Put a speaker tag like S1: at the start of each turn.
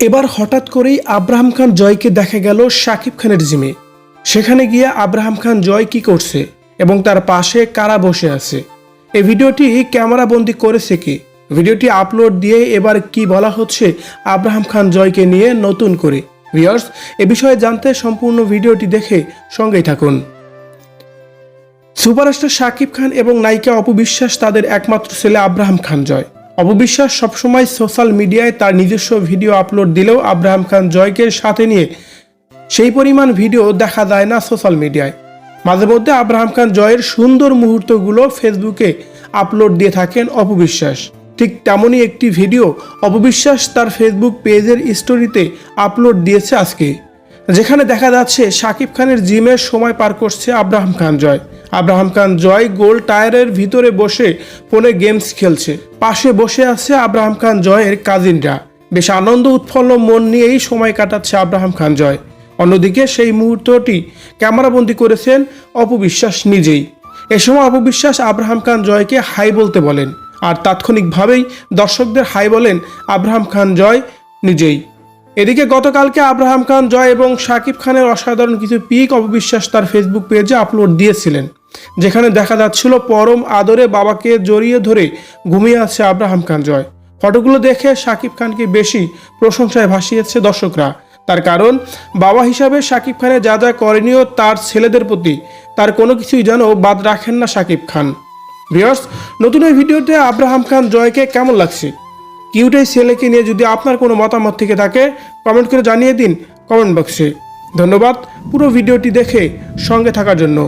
S1: এবার হঠাৎ করেই আব্রাহাম খান জয়কে দেখা গেল শাকিব খানের জিমে। সেখানে গিয়ে আব্রাহাম খান জয় কি করছে এবং তার পাশে কারা বসে আছে। এই ভিডিওটি ক্যামেরা বন্দি করেছে কি? ভিডিওটি আপলোড দিয়ে এবার কি বলা হচ্ছে আব্রাহাম খান জয়কে নিয়ে নতুন করে। ভিউয়ার্স, এ বিষয়ে জানতে সম্পূর্ণ ভিডিওটি দেখে সঙ্গেই থাকুন। সুপারস্টার শাকিব খান এবং নায়িকা অপবিশ্বাস তাদের একমাত্র ছেলে আব্রাহাম খান জয়। অপবিশ্বাস সবসময় সোশ্যাল মিডিয়ায় তার নিজস্ব ভিডিও আপলোড দিলেও আব্রাহাম খান জয়কে সাথে নিয়ে সেই পরিমাণ ভিডিও দেখা যায় না সোশ্যাল মিডিয়ায়। মাঝে মধ্যে আব্রাহাম খান জয়ের সুন্দর মুহূর্তগুলো ফেসবুকে আপলোড দিয়ে থাকেন অপবিশ্বাস। ঠিক তেমনই একটি ভিডিও অপবিশ্বাস তার ফেসবুক পেজের স্টোরিতে আপলোড দিয়েছে আজকে। যেখানে দেখা যাচ্ছে শাকিব খানের জিমের সময় পার করছে আব্রাহাম খান জয়। আব্রাহাম খান জয় গোল টায়ারের ভিতরে বসে ফোনে গেমস খেলছে। পাশে বসে আছে আব্রাহাম খান জয়ের কাজিনরা। বেশ আনন্দ উৎফুল্ল মন নিয়েই সময় কাটাচ্ছে আব্রাহাম খান জয়। অন্যদিকে সেই মুহূর্তটি ক্যামেরাবন্দি করেছেন অপবিশ্বাস নিজেই। এ সময় অপবিশ্বাস আব্রাহাম খান জয়কে হাই বলতে বলেন। আর তাৎক্ষণিকভাবেই দর্শকদের হাই বলেন আব্রাহাম খান জয় নিজেই। এদিকে গতকালকে আব্রাহাম খান, জয় এবং শাকিব খানের অসাধারণ কিছু পিক অপবিশ্বাস তার ফেসবুক পেজে আপলোড দিয়েছিলেন, যেখানে দেখা যাচ্ছিল পরম আদরে বাবাকে জড়িয়ে ধরে ঘুমিয়ে আছে আব্রাহাম খান, জয়। ফটোগুলো দেখে শাকিব খানকে বেশি প্রশংসায় ভাসিয়েছে দর্শকরা। তার কারণ, বাবা হিসাবে শাকিব খানের যা যা করণীয় তার ছেলেদের প্রতি তার কোনো কিছুই যেন বাদ রাখেন না শাকিব খান। ভিউয়ার্স, নতুন এই ভিডিওতে আব্রাহাম খান, জয়কে কেমন লাগছে? কিউট এই ছেলেকে নিয়ে যদি আপনার কোনো মতামত থেকে থাকে কমেন্ট করে জানিয়ে দিন কমেন্ট বক্সে ধন্যবাদ, পুরো ভিডিওটি দেখে সঙ্গে থাকার জন্য।